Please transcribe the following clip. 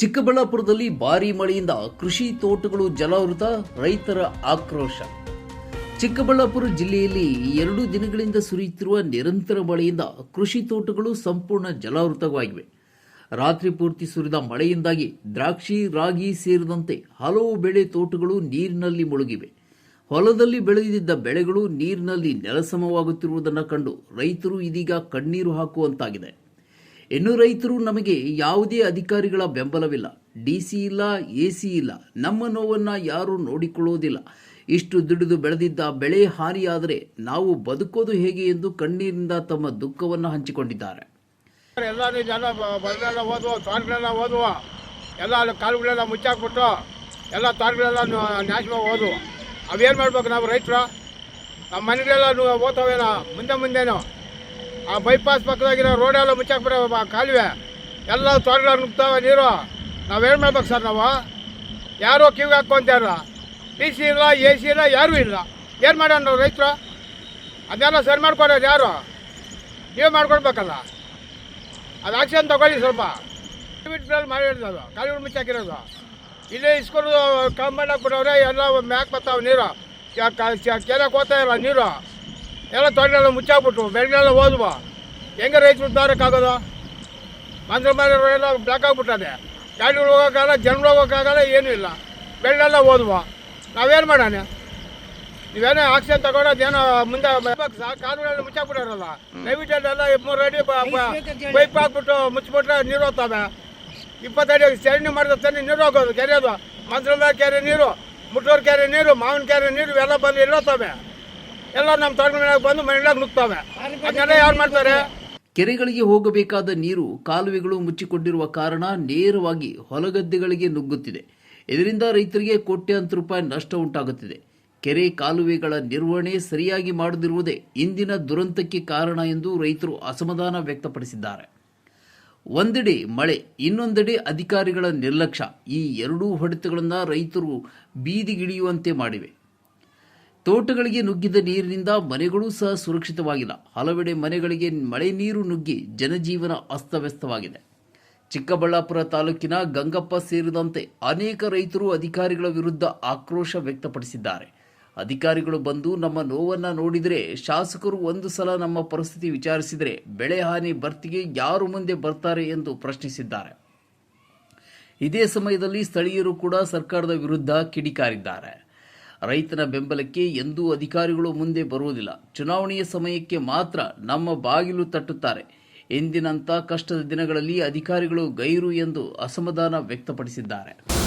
ಚಿಕ್ಕಬಳ್ಳಾಪುರದಲ್ಲಿ ಭಾರೀ ಮಳೆಯಿಂದ ಕೃಷಿ ತೋಟಗಳು ಜಲಾವೃತ, ರೈತರ ಆಕ್ರೋಶ. ಚಿಕ್ಕಬಳ್ಳಾಪುರ ಜಿಲ್ಲೆಯಲ್ಲಿ ಎರಡು ದಿನಗಳಿಂದ ಸುರಿಯುತ್ತಿರುವ ನಿರಂತರ ಮಳೆಯಿಂದ ಕೃಷಿ ತೋಟಗಳು ಸಂಪೂರ್ಣ ಜಲಾವೃತವಾಗಿವೆ. ರಾತ್ರಿ ಪೂರ್ತಿ ಸುರಿದ ಮಳೆಯಿಂದಾಗಿ ದ್ರಾಕ್ಷಿ, ರಾಗಿ ಸೇರಿದಂತೆ ಹಲವು ಬೆಳೆ ತೋಟಗಳು ನೀರಿನಲ್ಲಿ ಮುಳುಗಿವೆ. ಹೊಲದಲ್ಲಿ ಬೆಳೆದಿದ್ದ ಬೆಳೆಗಳು ನೀರಿನಲ್ಲಿ ನೆಲಸಮವಾಗುತ್ತಿರುವುದನ್ನು ಕಂಡು ರೈತರು ಇದೀಗ ಕಣ್ಣೀರು ಹಾಕುವಂತಾಗಿದೆ. ಇನ್ನು ರೈತರು ನಮಗೆ ಯಾವುದೇ ಅಧಿಕಾರಿಗಳ ಬೆಂಬಲವಿಲ್ಲ. ಡಿ ಸಿ ಇಲ್ಲ, ಎ ಸಿ ಇಲ್ಲ. ನಮ್ಮ ನೋವನ್ನು ಯಾರೂ ನೋಡಿಕೊಳ್ಳುವುದಿಲ್ಲ ಇಷ್ಟು ದುಡಿದು ಬೆಳೆದಿದ್ದ ಬೆಳೆ ಹಾನಿಯಾದರೆ ನಾವು ಬದುಕೋದು ಹೇಗೆ ಎಂದು ಕಣ್ಣೀರಿಂದ ತಮ್ಮ ದುಃಖವನ್ನು ಹಂಚಿಕೊಂಡಿದ್ದಾರೆ. ಎಲ್ಲರೂ ಜನ ಬರಲೆಲ್ಲ ಹೋದ್ವು ತೋಟಗಳೆಲ್ಲ ಹೋದ್ವು ಎಲ್ಲ ಕಾಲುಗಳೆಲ್ಲ ಮುಚ್ಚಾಕ್ಬಿಟ್ಟು ಎಲ್ಲ ತಾರ್ಗಳೆಲ್ಲ ನಾಶವಾಗಿ ಹೋದ್ವು ಅವೇನು ಮಾಡ್ಬೇಕು ನಾವು ರೈತರು? ನಮ್ಮ ಮನೆಗಳೆಲ್ಲ ನು- ಹೋಗ್ತಾವೇನ ಮುಂದೆ ಮುಂದೆನು? ಆ ಬೈಪಾಸ್ ಪಕ್ಕದಾಗಿರೋ ರೋಡೆಲ್ಲ ಮುಚ್ಚಾಕ್ಬಿಡ ಕಾಲುವೆ. ಎಲ್ಲ ತೊಡಗಿ ನುಗ್ತಾವೆ ನೀರು. ನಾವೇನು ಮಾಡ್ಬೇಕು ಸರ್ ನಾವು? ಯಾರೋ ಕಿವಿಗೆ ಹಾಕ್ಕೊಂತಾರ ಪಿ ಸಿ ಇಲ್ಲ ಎ ಸಿ ಇಲ್ಲ, ಯಾರೂ ಇಲ್ಲ. ಏನು ಮಾಡೋಣ ನಾವು ರೈತರು? ಅದನ್ನೆಲ್ಲ ಸರಿ ಮಾಡ್ಕೊಡೋರು ಯಾರು? ನೀವು ಮಾಡ್ಕೊಡ್ಬೇಕಲ್ಲ. ಅದು ಆಕ್ಷನ್ ತಗೊಳ್ಳಿ ಸ್ವಲ್ಪ. ಬಿಟ್ಟು ಮಾಡಿರೋದು ಕಾಲುಗಳು ಮುಚ್ಚಾಕಿರೋದು. ಇಲ್ಲೇ ಇಸ್ಕೊಂಡು ಹಾಕ್ಬಿಟ್ಟವ್ರೆ ಎಲ್ಲ ಮ್ಯಾಕ್ ಬರ್ತಾವೆ ನೀರು. ಕೆರೆಗೆ ಹೋಗ್ತಾ ಇಲ್ಲ ನೀರು? ಎಲ್ಲ ತೊಳೆಲ್ಲ ಮುಚ್ಚಾಕ್ಬಿಟ್ರು. ಬೆಳಗ್ಗೆಲ್ಲ ಹೋದ್ವು. ಹೆಂಗೆ ರೈತರು ಉದ್ದಾರಕ್ಕಾಗೋದು ಮಂದ್ರ ಮನೆ ಎಲ್ಲ ಬ್ಲಾಕ್ ಆಗ್ಬಿಟ್ಟದೆ. ಗಾಡಿಗಳು ಹೋಗೋಕ್ಕಾಗಲ್ಲ ಜನಗಳು ಹೋಗೋಕ್ಕಾಗಲ್ಲ ಏನೂ ಇಲ್ಲ. ಬೆಳಗ್ಗೆಲ್ಲ ಹೋದ್ವು. ನಾವೇನು ಮಾಡೋಣ? ನೀವೇನೋ ಆಕ್ಷನ್ ತಗೊಂಡು ಏನೋ ಮುಂದೆ ಕಾಲುಗಳೆಲ್ಲ ಮುಚ್ಚಾಕ್ಬಿಟ್ಟಾರಲ್ಲ. ನೈವಿಟೆಲ್ಲ ಮೂರು ಅಡಿ ಪೈಪ್ ಹಾಕ್ಬಿಟ್ಟು ಮುಚ್ಚಿಬಿಟ್ರೆ ನೀರು ಹೋಗ್ತವೆ. ಇಪ್ಪತ್ತಡಿ ಚರಂಡಿ ಮಾಡಿದ ತಾನೇ ನೀರು ಹೋಗೋದು ಕೆರೆಯೋದು ಮಂತ್ರದ ಕೆರೆ ನೀರು ಮುಟ್ಟೂರು ಕೆರೆ ನೀರು ಮಾವಿನ ಕೆರೆ ನೀರು ಇವೆಲ್ಲ ಬಂದು ಇರೋತವೆ ಎಲ್ಲ ನಮ್ಮ ತೋಟದ ಬಂದು ಮನೆಯಾಗ ನುಗ್ತಾವೆ ಅದನ್ನೆಲ್ಲ ಯಾರು ಮಾಡ್ತಾರೆ? ಕೆರೆಗಳಿಗೆ ಹೋಗಬೇಕಾದ ನೀರು ಕಾಲುವೆಗಳು ಮುಚ್ಚಿಕೊಂಡಿರುವ ಕಾರಣ ನೇರವಾಗಿ ಹೊಲಗದ್ದೆಗಳಿಗೆ ನುಗ್ಗುತ್ತಿದೆ. ಇದರಿಂದ ರೈತರಿಗೆ ಕೋಟ್ಯಾಂತರ ರೂಪಾಯಿ ನಷ್ಟ ಉಂಟಾಗುತ್ತಿದೆ. ಕೆರೆ ಕಾಲುವೆಗಳ ನಿರ್ವಹಣೆ ಸರಿಯಾಗಿ ಮಾಡದಿರುವುದೇ ಇಂದಿನ ದುರಂತಕ್ಕೆ ಕಾರಣ ಎಂದು ರೈತರು ಅಸಮಾಧಾನ ವ್ಯಕ್ತಪಡಿಸಿದ್ದಾರೆ. ಒಂದೆಡೆ ಮಳೆ, ಇನ್ನೊಂದೆಡೆ ಅಧಿಕಾರಿಗಳ ನಿರ್ಲಕ್ಷ್ಯ ಈ ಎರಡೂ ಹೊಡೆತಗಳನ್ನು ರೈತರು ಬೀದಿಗಿಳಿಯುವಂತೆ ಮಾಡಿವೆ. ತೋಟಗಳಿಗೆ ನುಗ್ಗಿದ ನೀರಿನಿಂದ ಮನೆಗಳೂ ಸಹ ಸುರಕ್ಷಿತವಾಗಿಲ್ಲ. ಹಲವೆಡೆ ಮನೆಗಳಿಗೆ ಮಳೆ ನೀರು ನುಗ್ಗಿ ಜನಜೀವನ ಅಸ್ತವ್ಯಸ್ತವಾಗಿದೆ. ಚಿಕ್ಕಬಳ್ಳಾಪುರ ತಾಲೂಕಿನ ಗಂಗಪ್ಪ ಸೇರಿದಂತೆ ಅನೇಕ ರೈತರು ಅಧಿಕಾರಿಗಳ ವಿರುದ್ಧ ಆಕ್ರೋಶ ವ್ಯಕ್ತಪಡಿಸಿದ್ದಾರೆ. ಅಧಿಕಾರಿಗಳು ಬಂದು ನಮ್ಮ ನೋವನ್ನ ನೋಡಿದರೆ ಶಾಸಕರು ಒಂದು ಸಲ ನಮ್ಮ ಪರಿಸ್ಥಿತಿ ವಿಚಾರಿಸಿದರೆ ಬೆಳೆ ಹಾನಿ ಭರ್ತಿಗೆ ಯಾರು ಮುಂದೆ ಬರ್ತಾರೆ ಎಂದು ಪ್ರಶ್ನಿಸಿದ್ದಾರೆ. ಇದೇ ಸಮಯದಲ್ಲಿ ಸ್ಥಳೀಯರು ಕೂಡ ಸರ್ಕಾರದ ವಿರುದ್ಧ ಕಿಡಿಕಾರಿದ್ದಾರೆ. ರೈತನ ಬೆಂಬಲಕ್ಕೆ ಎಂದೂ ಅಧಿಕಾರಿಗಳು ಮುಂದೆ ಬರುವುದಿಲ್ಲ. ಚುನಾವಣೆಯ ಸಮಯಕ್ಕೆ ಮಾತ್ರ ನಮ್ಮ ಬಾಗಿಲು ತಟ್ಟುತ್ತಾರೆ. ಎಂದಿನಂಥ ಕಷ್ಟದ ದಿನಗಳಲ್ಲಿ ಅಧಿಕಾರಿಗಳು ಗೈರು ಎಂದು ಅಸಮಾಧಾನ ವ್ಯಕ್ತಪಡಿಸಿದ್ದಾರೆ.